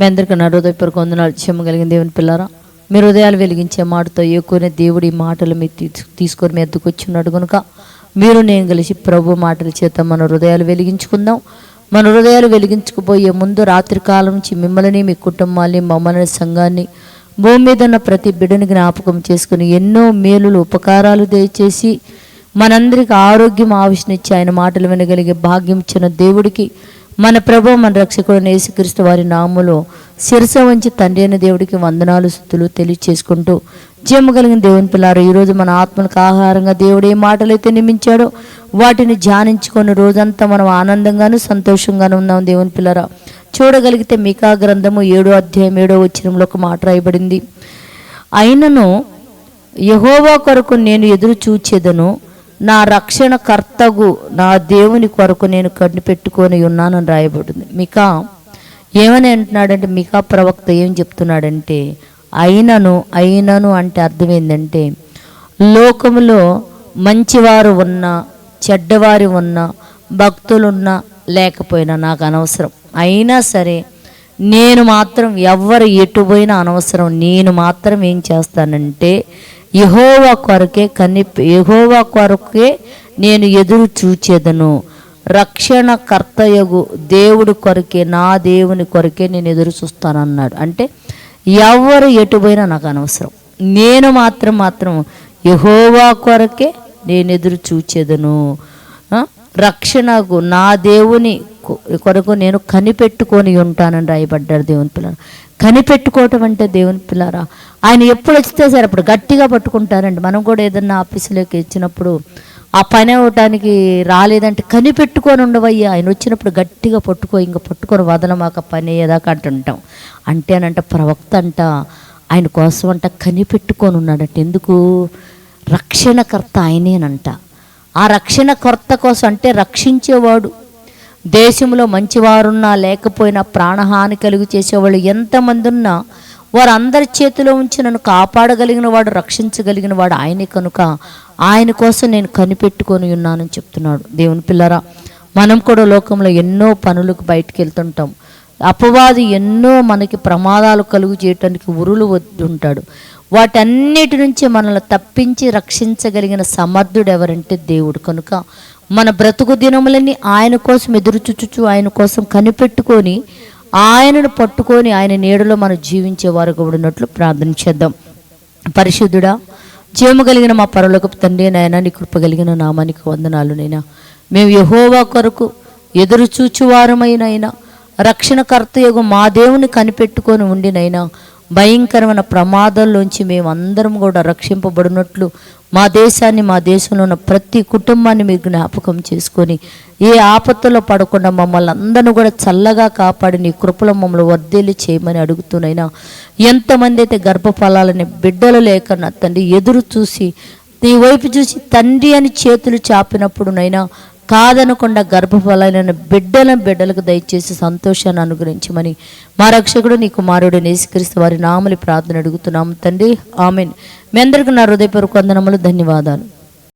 మీ అందరికీ నా వందనాలు క్షమ కలిగిన దేవుని పిల్లారా. మీరు హృదయాలు వెలిగించే మాటతో ఎక్కువనే దేవుడి మాటలు మీరు తీసుకొని మీ ఎద్దుకు కనుక మీరు నేను కలిసి ప్రభు మాటల చేత మన హృదయాలు వెలిగించుకుందాం. మన హృదయాలు వెలిగించుకుపోయే ముందు రాత్రి కాలం నుంచి మిమ్మల్ని మీ కుటుంబాన్ని మమ్మల్ని సంఘాన్ని భూమి మీద ఉన్న ప్రతి బిడ్డని జ్ఞాపకం చేసుకుని ఎన్నో మేలులు ఉపకారాలు దయచేసి మనందరికి ఆరోగ్యం ఆవిష్నిచ్చి ఆయన మాటలు వినగలిగే భాగ్యం ఇచ్చిన దేవుడికి మన ప్రభు మన రక్షకుడు యేసుక్రీస్తు వారి నాములో శిరస వంచి తండ్రి అయిన దేవుడికి వందనాలు స్థుతులు తెలియచేసుకుంటూ జీవము కలిగిన దేవుని పిల్లారు ఈరోజు మన ఆత్మలకు ఆహారంగా దేవుడు ఏ మాటలైతే నియమించాడో వాటిని ధ్యానించుకొని రోజంతా మనం ఆనందంగాను సంతోషంగాను ఉన్నాం దేవుని పిల్లరా. చూడగలిగితే మికా గ్రంథము ఏడో అధ్యాయం ఏడో వచ్చినంలో ఒక మాట రాయబడింది. అయినను యహోవా కొరకు నేను ఎదురు చూచేదను నా రక్షణ కర్తగు నా దేవుని కొరకు నేను కనిపెట్టుకొని ఉన్నానని రాయబడింది. మికా ఏమని అంటున్నాడంటే మికా ప్రవక్త ఏం చెప్తున్నాడంటే అయినను అయినను అంటే అర్థం ఏంటంటే లోకములో మంచివారు ఉన్నా చెడ్డవారు ఉన్నా భక్తులున్నా లేకపోయినా నాకు అనవసరం. అయినా సరే నేను మాత్రం ఎవరు ఎటు పోయినా అనవసరం. నేను మాత్రం ఏం చేస్తానంటే యహోవా కొరకే కని యహోవా కొరకే నేను ఎదురు చూచేదను. రక్షణ కర్తయగు దేవుడి కొరకే నా దేవుని కొరకే నేను ఎదురు చూస్తానన్నాడు. అంటే ఎవరు ఎటుపోయినా నాకు అనవసరం. నేను మాత్రం మాత్రం యహోవా కొరకే నేను ఎదురు చూచేదను. రక్షణకు నా దేవుని కొరకు నేను కనిపెట్టుకొని ఉంటానని రాయబడ్డారు దేవుని పిల్లలు. కనిపెట్టుకోవటం అంటే దేవుని పిల్లరా? ఆయన ఎప్పుడు వచ్చితే సరే అప్పుడు గట్టిగా పట్టుకుంటారండి. మనం కూడా ఏదన్నా ఆఫీసులోకి ఇచ్చినప్పుడు ఆ పని అవటానికి రాలేదంటే కనిపెట్టుకొని ఉండవయ్యా. ఆయన వచ్చినప్పుడు గట్టిగా పట్టుకో ఇంకా పట్టుకొని వదలమాక పని ఏదాకా అంటుంటాం అంటే అనంట ప్రవక్త అంట ఆయన కోసం అంట కనిపెట్టుకొని ఉన్నాడంట. ఎందుకు? రక్షణకర్త ఆయనేనంట ఆ రక్షణకర్త కోసం అంటే రక్షించేవాడు. దేశంలో మంచివారున్నా లేకపోయినా ప్రాణహాని కలుగు చేసేవాళ్ళు ఎంతమంది ఉన్నా వారందరి చేతిలో ఉంచి నన్ను కాపాడగలిగిన వాడు రక్షించగలిగిన వాడు ఆయనే కనుక ఆయన కోసం నేను కనిపెట్టుకొని ఉన్నానని చెప్తున్నాడు. దేవుని పిల్లరా మనం కూడా లోకంలో ఎన్నో పనులకు బయటకు వెళ్తుంటాం అపవాది ఎన్నో మనకి ప్రమాదాలు కలుగు చేయటానికి ఉరులు వద్దు ఉంటాడు. వాటన్నిటి నుంచి మనల్ని తప్పించి రక్షించగలిగిన సమర్థుడు ఎవరంటే దేవుడు. కనుక మన బ్రతుకు దినములన్నీ ఆయన కోసం ఎదురుచుచుచు ఆయన కోసం కనిపెట్టుకొని ఆయనను పట్టుకొని ఆయన నీడలో మనం జీవించే వారు ఉన్నట్లు ప్రార్థన చేద్దాం. పరిశుద్ధుడా జీవము కలిగిన మా పరలోకపు తండ్రి నాయన నీ కృప కలిగిన నామానికి వందనాలు నైనా మేము యహోవా కొరకు ఎదురు చూచువారమైనైనా యొక్క మా దేవుని కనిపెట్టుకొని ఉండినైనా భయంకరమైన ప్రమాదాల్లోంచి మేము అందరం కూడా రక్షింపబడినట్లు మా దేశాన్ని మా దేశంలో ఉన్న ప్రతి కుటుంబాన్ని మీరు జ్ఞాపకం చేసుకొని ఏ ఆపత్తులో పడకుండా మమ్మల్ని అందరిని కూడా చల్లగా కాపాడి నీ కృపలో మమ్మల్ని వర్ధేలి చేయమని అడుగుతూనైనా ఎంతమంది అయితే గర్భఫలాలని బిడ్డలు లేక నా తండ్రి ఎదురు చూసి నీ వైపు చూసి తండ్రి అని చేతులు చాపినప్పుడు నైనా కాదనకుండా గర్భఫలైన బిడ్డల బిడ్డలకు దయచేసి సంతోషాన్ని అనుగ్రహించమని మా రక్షకుడు నీ కుమారుడు నేసుక్రీస్తు వారి నామలి ప్రార్థన అడుగుతున్నాము. తండ్రి ఆమెన్. మీ అందరికీ నా హృదయపూర్వక వందనములు ధన్యవాదాలు.